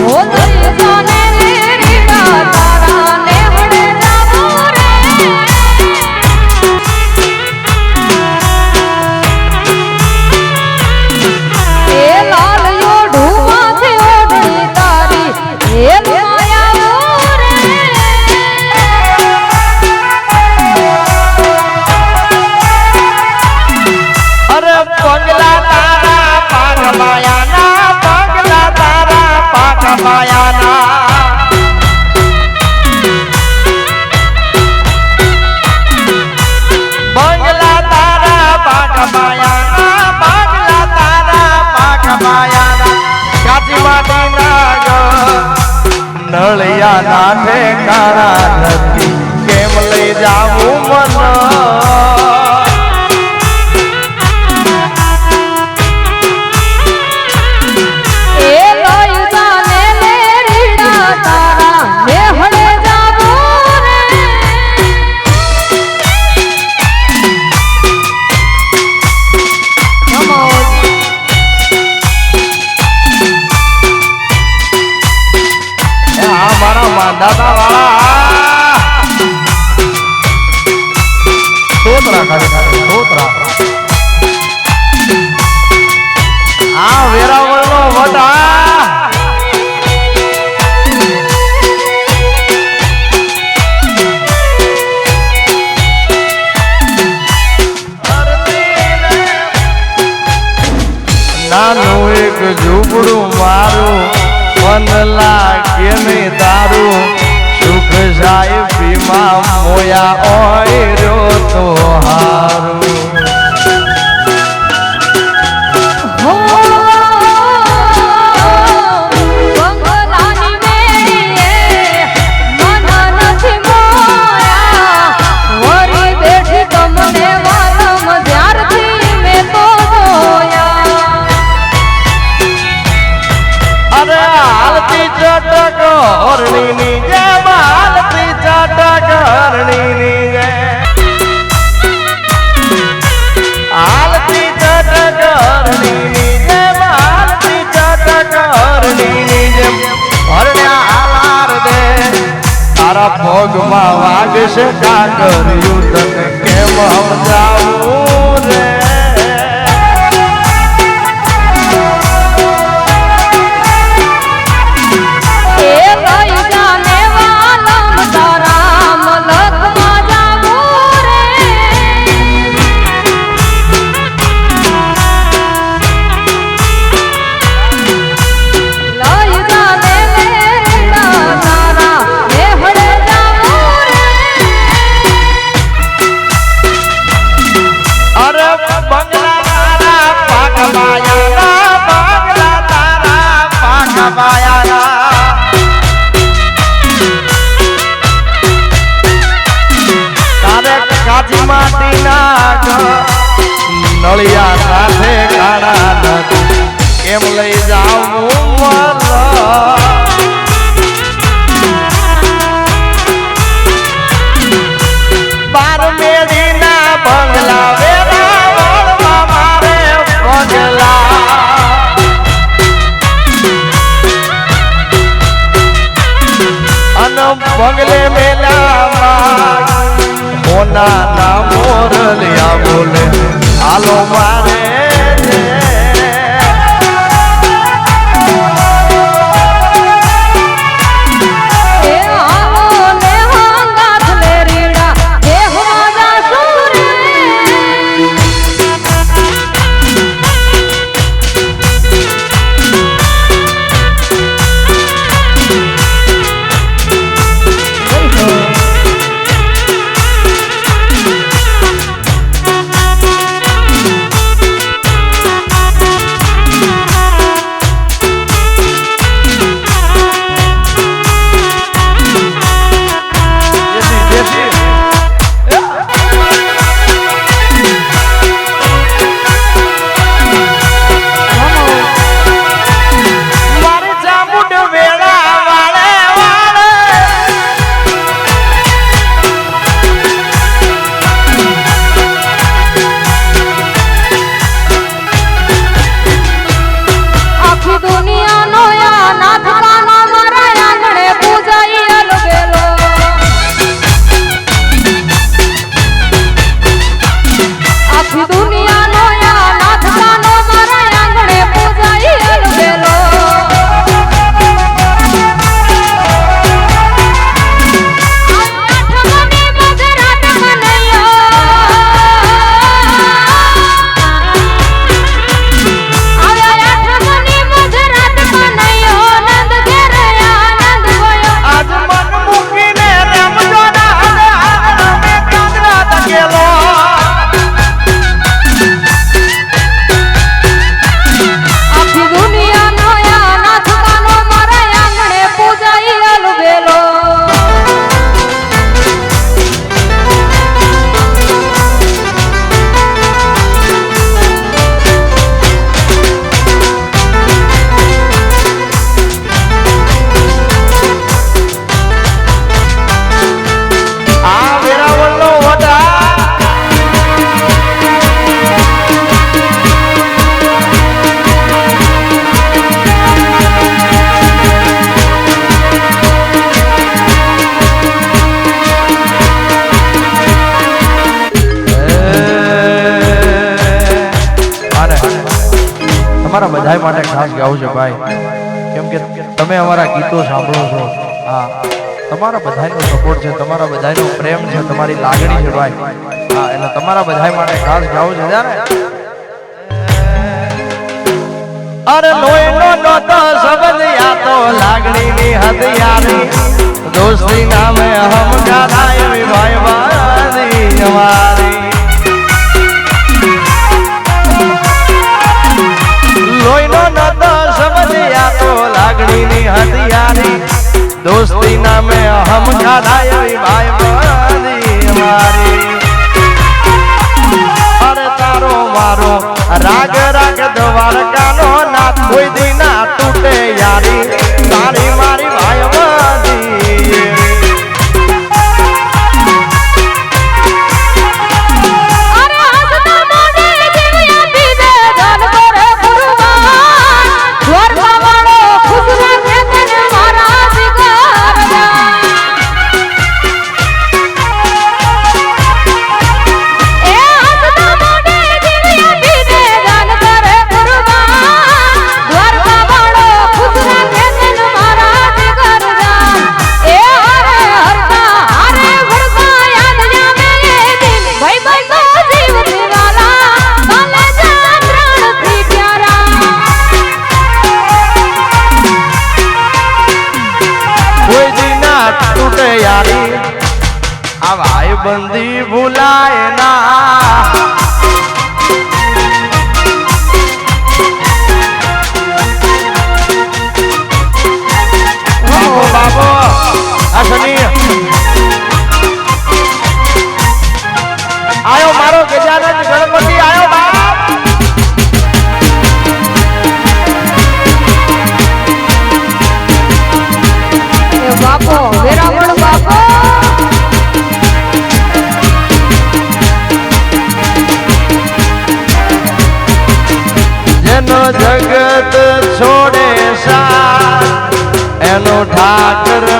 我怎么知道 મન લાગે ને દારૂ સુખ જાય બીમા મોયા ઓય રહ્યો તો. ભોગમાં વાગશે ડાકર યુદ્ધ કેમ બધા માટે ખાસ ગાવું છે, ભાઈ. કેમ કે તમે અમારા ગીતો સાંભળો છો. હા. તમારા બધાનો સપોર્ટ છે, તમારા બધાનો પ્રેમ છે, તમારી લાગણી છે, ભાઈ. હા, એટલે તમારા બધા માટે ખાસ ગાવું છે ત્યારે અરે લોહીનો નોતો, સંબંધ યા તો લાગણીની હદયારી દોસ્તી નામે હમ ગાધાય એવી ભાઈ અમારી દોસ્તી નામે હમ ખાધાય ભાઈ બધી મારી અરે તારો મારો રાગ રાગ દ્વારકાનો નાથ, કોઈ દી તૂટે યારી. તારી બંદી ભૂલાય ના. ઠાકર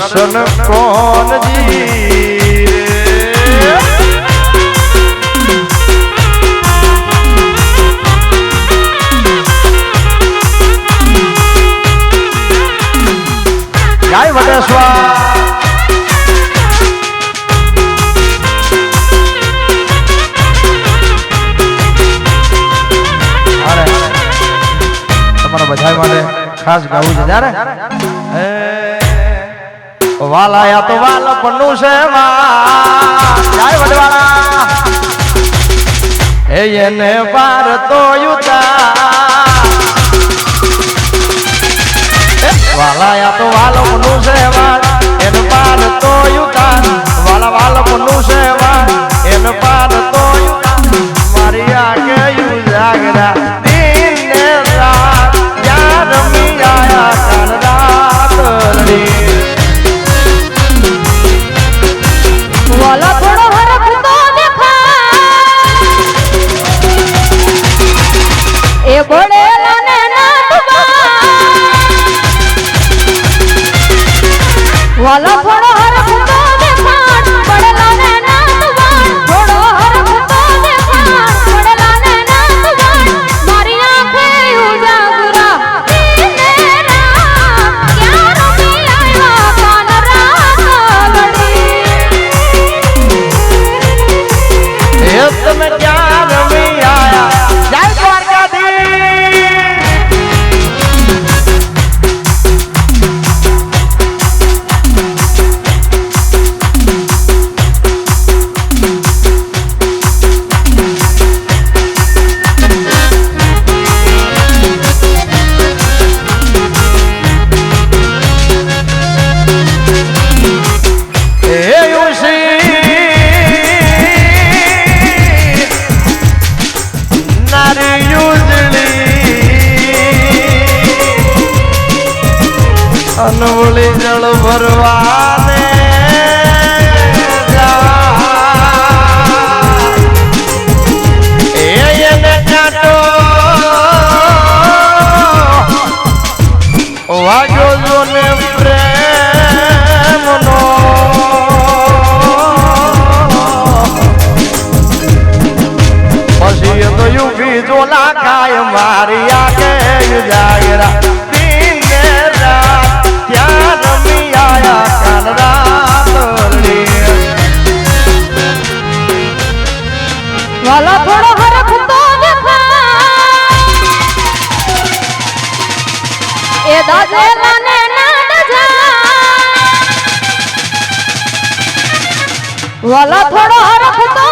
કરશન કોનજી જય વટેશ્વર બધા માટે ખાસ ગાવું છે ત્યારે વાલાયા તો વાલ પન્નું છે જાય વડવાળા એ એને પાર તો યુતા વાલાયા તો વાલપનું છે એને પાર તો યુતા 我老婆 ભરવા દે વાજો જો ને પ્રેમ નો પછી તો યુગી જો ના કાય વાલા થોડો હરખ તો